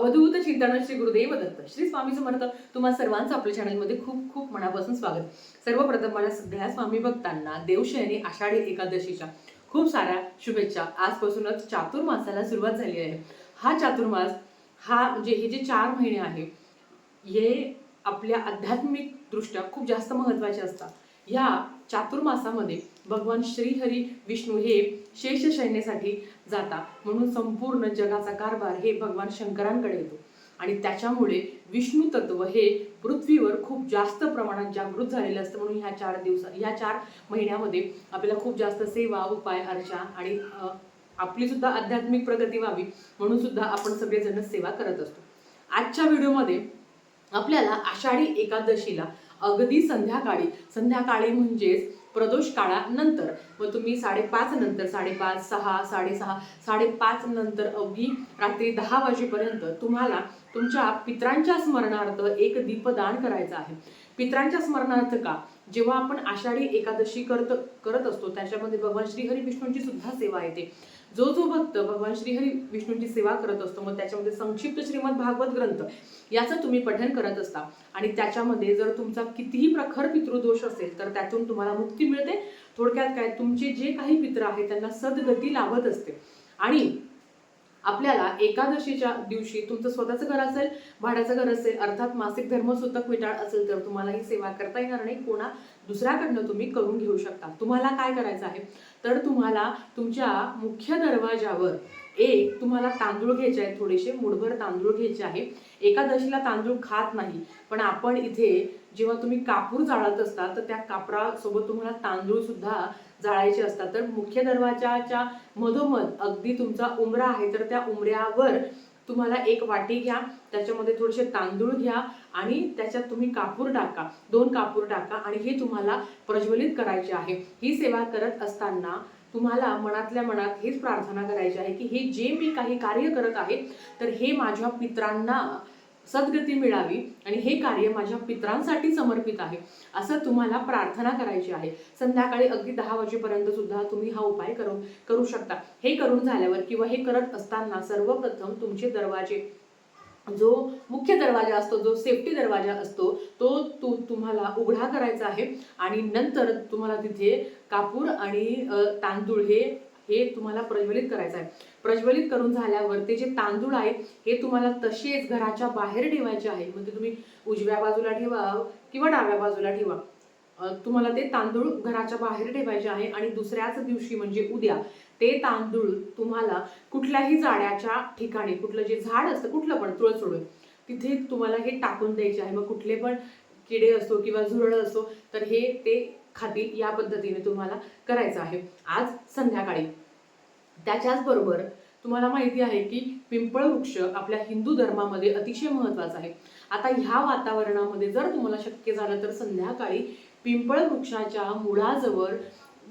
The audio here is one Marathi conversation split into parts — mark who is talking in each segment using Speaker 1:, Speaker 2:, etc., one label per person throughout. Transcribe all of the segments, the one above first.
Speaker 1: अवधूत चिंतन श्री गुरुदेव दत्त श्री स्वामी समर्थ तुम्हा सर्वांचं आपल्या चॅनलमध्ये खूप खूप मनापासून स्वागत. सर्वप्रथम मला सगळ्या स्वामी भक्तांना देवशयनी आषाढी एकादशीच्या खूप साऱ्या शुभेच्छा. आजपासूनच चातुर्मासाला सुरुवात झाली आहे. हा चातुर्मास हा म्हणजे हे जे चार महिने आहे हे आपल्या आध्यात्मिक दृष्ट्या खूप जास्त महत्त्वाचे असतात. ह्या चातुर्मासामध्ये भगवान श्रीहरी विष्णू हे शेष सैन्यासाठी जाता म्हणून संपूर्ण जगाचा कारभार हे भगवान शंकरांकडे येतो. आणि त्याच्यामुळे विष्णू तत्व हे पृथ्वीवर खूप जास्त प्रमाणात जागृत झालेलं असतं. म्हणून ह्या चार दिवसा ह्या चार महिन्यामध्ये आपल्याला खूप जास्त सेवा उपाय अर्चा आणि आपली सुद्धा आध्यात्मिक प्रगती व्हावी म्हणून सुद्धा आपण सगळेजण सेवा करत असतो. आजच्या व्हिडिओमध्ये आपल्याला आषाढी एकादशीला अगदी संध्याकाळी. संध्याकाळी म्हणजेच प्रदोष काळानंतर मग तुम्ही साडेपाच नंतर साडेपाच सहा साडेसहा साडेपाच नंतर अवघी रात्री दहा वाजेपर्यंत तुम्हाला तुमच्या पित्रांच्या स्मरणार्थ एक दीपदान करायचं आहे. पित्रांच्या स्मरणार्थ का? जेव्हा आपण आषाढी एकादशी करत करत असतो त्याच्यामध्ये भगवान श्रीहरी विष्णूंची सुद्धा सेवा येते. जो जो भक्त भगवान श्रीहरी विष्णूंची सेवा करत असतो मग त्याच्यामध्ये संक्षिप्त श्रीमद भागवत ग्रंथ याचं तुम्ही पठन करत असता. आणि त्याच्यामध्ये जर तुमचा कितीही प्रखर पितृदोष असेल तर त्यातून तुम्हाला मुक्ती मिळते. थोडक्यात काय तुमचे जे काही पित्र आहेत त्यांना सद्गती लाभत असते. आणि आपल्याला एकादशीच्या दिवशी तुमचं स्वतःचं घर असेल भाड्याचं घर असेल अर्थात मासिक धर्मसूतक विटाळ असेल तर तुम्हाला ही सेवा करता येणार नाही. कोणा दुसऱ्याकडनं तुम्ही करून घेऊ शकता. तुम्हाला काय करायचं आहे? तर तुम्हाला तुमच्या मुख्य दरवाजावर एक तुम्हाला तांदूळ घ्यायचे आहेत थोडेसे मुठभर तांदूळ घ्यायचे आहे एकादशीला तांदूळ खात नाही पण आपण इथे जेव्हा तुम्ही कापूर जाळत असता तर त्या कापरासोबत तुम्हाला तांदूळ सुद्धा जाळायचे असतात. तर मुख्य दरवाजाच्या मधोमध अगदी तुमचा उमरा आहे तर त्या उमऱ्यावर तुम्हाला एक वाटी घ्या त्याच्यामध्ये थोडेसे तांदूळ घ्या आणि त्याच्यात तुम्ही कापूर टाका दोन कापूर टाका आणि हे तुम्हाला प्रज्वलित करायचे आहे. ही सेवा करत असताना तुम्हाला मनातल्या मनात हेच प्रार्थना करायची आहे की हे जे मी काही कार्य करत आहे तर हे माझ्या पित्रांना सद्गती मिळावी आणि हे कार्य माझ्या पित्रांसाठी समर्पित आहे असं तुम्हाला प्रार्थना करायची आहे. संध्याकाळी अगदी दहा वाजेपर्यंत सुद्धा तुम्ही हा उपाय करू करू शकता. हे करून झाल्यावर किंवा हे करत असताना सर्वप्रथम तुमचे दरवाजे जो मुख्य दरवाजा असतो जो सेफ्टी दरवाजा असतो तो तू तुम्हाला उघडा करायचा आहे. आणि नंतर तुम्हाला तिथे कापूर आणि तांदूळ हे हे तुम्हाला प्रज्वलित करायचं आहे. प्रज्वलित करून झाल्यावर ते जे तांदूळ आहे हे तुम्हाला तसेच घराच्या बाहेर ठेवायचे आहे. म्हणजे तुम्ही उजव्या बाजूला ठेवा किंवा डाव्या बाजूला ठेवा. तुम्हाला ते तांदूळ घराच्या बाहेर ठेवायचे आहे. आणि दुसऱ्याच दिवशी म्हणजे उद्या ते तांदूळ तुम्हाला कुठल्याही झाडाच्या ठिकाणी कुठलं जे झाड असतं कुठलं पण तुळस सोडून तिथे तुम्हाला हे टाकून द्यायचे आहे. मग कुठले पण किडे असो किंवा झुरळ असो तर हे ते खातील या पद्धतीने तुम्हाला करायचं आहे. आज संध्याकाळी. त्याच्याच बरोबर तुम्हाला माहिती आहे की पिंपळ वृक्ष आपल्या हिंदू धर्मामध्ये अतिशय महत्त्वाचा आहे. आता ह्या वातावरणामध्ये जर तुम्हाला शक्य झालं तर संध्याकाळी पिंपळ वृक्षाच्या मुळाजवळ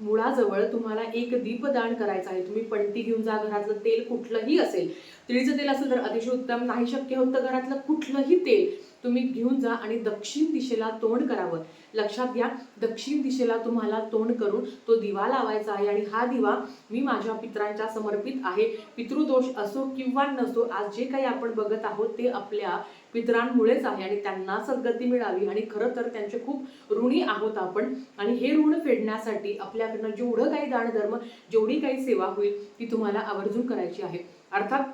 Speaker 1: मुळाजवळ तुम्हाला एक दीपदान करायचं आहे. तुम्ही पणती घेऊन जा घरातलं तेल कुठलंही असेल. तिळीचं तेल असेल तर अतिशय उत्तम नाही शक्य होत तर घरातलं कुठलंही तेल तुम्ही घेऊन जा आणि दक्षिण दिशेला तोंड करावं. लक्षात घ्या दक्षिण दिशेला तुम्हाला तोंड करून तो दिवा लावायचा आहे आणि हा दिवा मी माझ्या पित्रांच्या समर्पित आहे. पितृदोष असो किंवा नसो आज जे काही आपण बघत आहोत ते आपल्या पितरांमुळेच आहे आणि त्यांना सद्गती मिळावी आणि खरं तर त्यांचे खूप ऋणी आहोत आपण. आणि हे ऋण फेडण्यासाठी आपल्याकडनं जेवढं काही दानधर्म जेवढी काही सेवा होईल ती तुम्हाला आवर्जून करायची आहे. अर्थात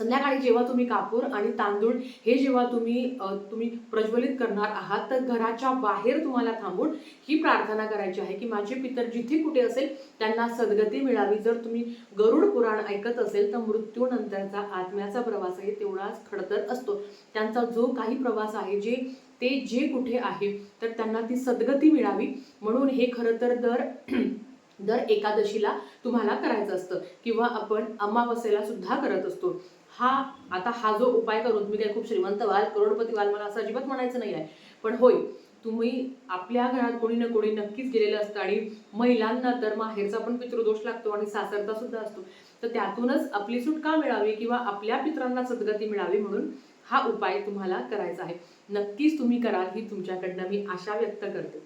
Speaker 1: संध्याकाळी जेव्हा तुम्ही कापूर आणि तांदूळ हे जेव्हा तुम्ही तुम्ही प्रज्वलित करणार आहात तर घराच्या बाहेर तुम्हाला थांबून ही प्रार्थना करायची आहे की माझे पितर जिथे कुठे असेल त्यांना सद्गती मिळावी. जर तुम्ही गरुड पुराण ऐकत असेल तर मृत्यूनंतरचा आत्म्याचा प्रवास आहे तेवढाच खडतर असतो. त्यांचा जो काही प्रवास आहे जे ते जे कुठे आहे तर त्यांना ती सद्गती मिळावी. म्हणून हे खरं तर दर दर एकादशीला तुम्हाला करायचं असतं. किंवा आपण अमावस्येला सुद्धा करत असतो. हा आता हा जो उपाय करून तुम्ही काही खूप श्रीमंत व्हाल करोडपती व्हाल मला असं अजिबात म्हणायचं नाही आहे. पण होय तुम्ही आपल्या घरात कोणी ना कोणी नक्कीच गेलेलं असतं आणि महिलांना तर माहेरचा पण पितृदोष लागतो आणि सासरचा सुद्धा असतो. तर त्यातूनच आपली सुटका मिळावी किंवा आपल्या पित्रांना सद्गती मिळावी म्हणून हा उपाय तुम्हाला करायचा आहे. नक्कीच तुम्ही कराल ही तुमच्याकडनं मी आशा व्यक्त करते.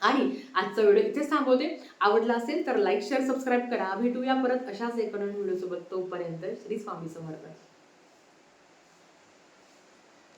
Speaker 1: आणि आजचा व्हिडिओ इथेच थांबवते. आवडला असेल तर लाईक शेअर सबस्क्राईब करा. भेटूया परत अशाच एका नवीन व्हिडिओसोबत तोपर्यंत श्री स्वामी समर्थ